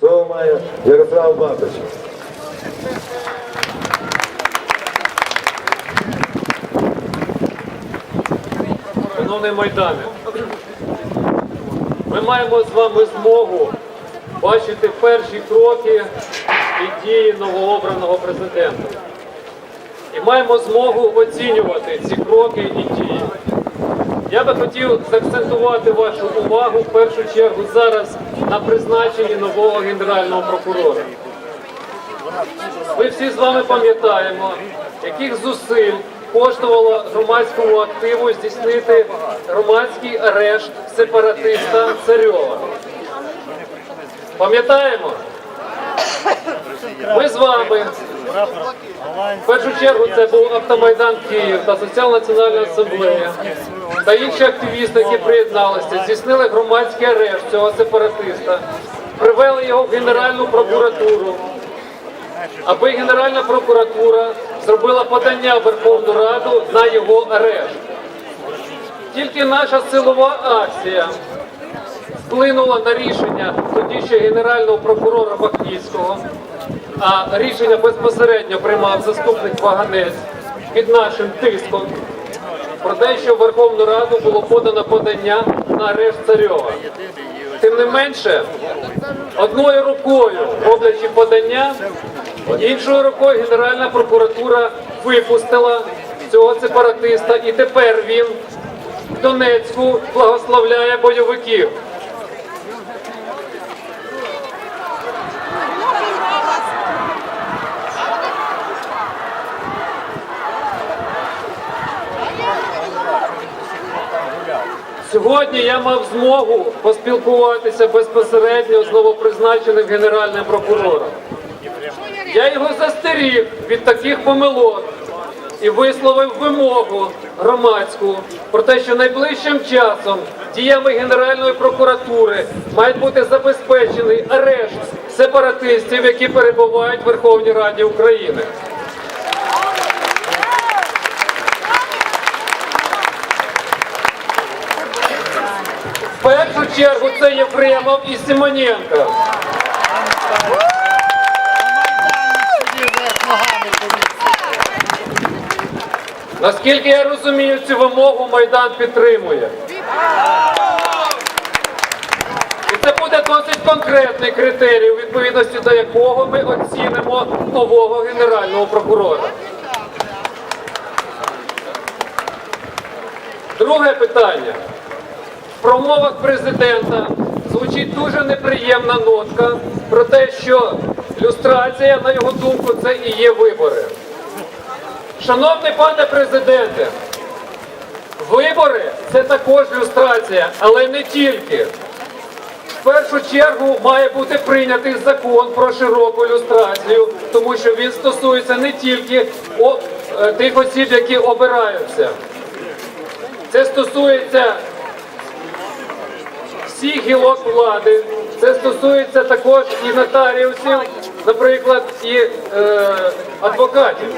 Слово має Ярослав Бабич. Шановний Майдане, ми маємо з вами змогу бачити перші кроки і дії новообраного президента. І маємо змогу оцінювати ці кроки і дії. Я би хотів заакцентувати вашу увагу в першу чергу зараз на призначенні нового генерального прокурора. Ми всі з вами пам'ятаємо, яких зусиль коштувало громадському активу здійснити громадський арешт сепаратиста Царьова. Пам'ятаємо? Ми з вами. В першу чергу це був Автомайдан Київ та Соціал-Національна асамблея та інші активісти, які приєдналися, здійснили громадський арешт цього сепаратиста, привели його в Генеральну прокуратуру, аби Генеральна прокуратура зробила подання в Верховну Раду на його арешт. Тільки наша силова акція вплинула на рішення тоді ще генерального прокурора Бахніцького, а рішення безпосередньо приймав заступник Ваганець під нашим тиском про те, що в Верховну Раду було подано подання на арешт Царьова. Тим не менше, одною рукою роблячи подання, іншою рукою Генеральна прокуратура випустила цього сепаратиста, і тепер він в Донецьку благословляє бойовиків. Сьогодні я мав змогу поспілкуватися безпосередньо з новопризначеним генеральним прокурором. Я його застеріг від таких помилок і висловив вимогу громадську про те, що найближчим часом діями Генеральної прокуратури має бути забезпечений арешт сепаратистів, які перебувають в Верховній Раді України. В першу чергу це Єфремов і Симоненко. Наскільки я розумію, цю вимогу Майдан підтримує. І це буде досить конкретний критерій, у відповідності до якого ми оцінимо нового генерального прокурора. Друге питання. Промовах президента звучить дуже неприємна нотка про те, що люстрація, на його думку, це і є вибори. Шановний пане президенте, вибори це також люстрація, але не тільки. В першу чергу має бути прийнятий закон про широку люстрацію, тому що він стосується не тільки е, тих осіб, які обираються. Це стосується всіх гілок влади. Це стосується також і нотаріусів, наприклад, і е, адвокатів.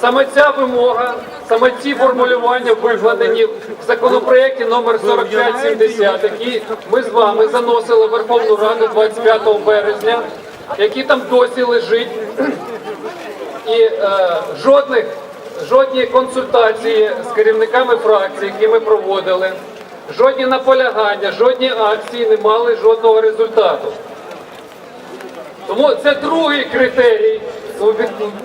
Саме ця вимога, саме ці формулювання викладені в законопроєкті номер 4570, який ми з вами заносили в Верховну Раду 25 березня, який там досі лежить. І е, жодних, жодні консультації з керівниками фракцій, які ми проводили, жодні наполягання, жодні акції не мали жодного результату. Тому це другий критерій,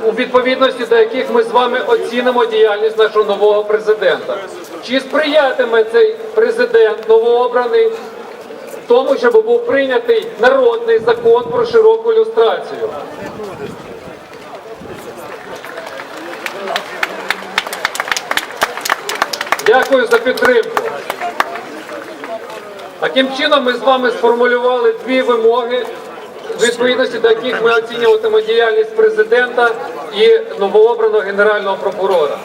у відповідності до яких ми з вами оцінимо діяльність нашого нового президента. Чи сприятиме цей президент новообраний тому, щоб був прийнятий народний закон про широку люстрацію? Дякую за підтримку. Таким чином ми з вами сформулювали дві вимоги, відповідності до яких ми оцінюватимемо діяльність президента і новообраного генерального прокурора.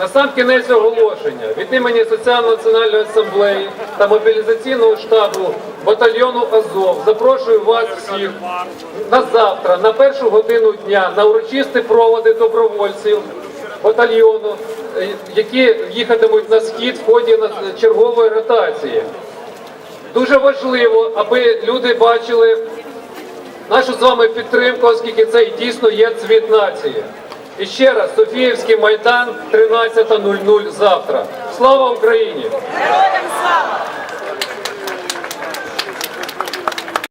На сам кінець оголошення від імені Соціально-національної асамблеї та мобілізаційного штабу батальйону Азов запрошую вас всіх на завтра, на першу годину дня, на урочисті проводи добровольців батальйону, е, які їхатимуть на схід в ході чергової ротації. Дуже важливо, аби люди бачили нашу з вами підтримку, оскільки це дійсно є цвіт нації. І ще раз, Софіївський майдан 13.00 завтра. Слава Україні! Героям слава!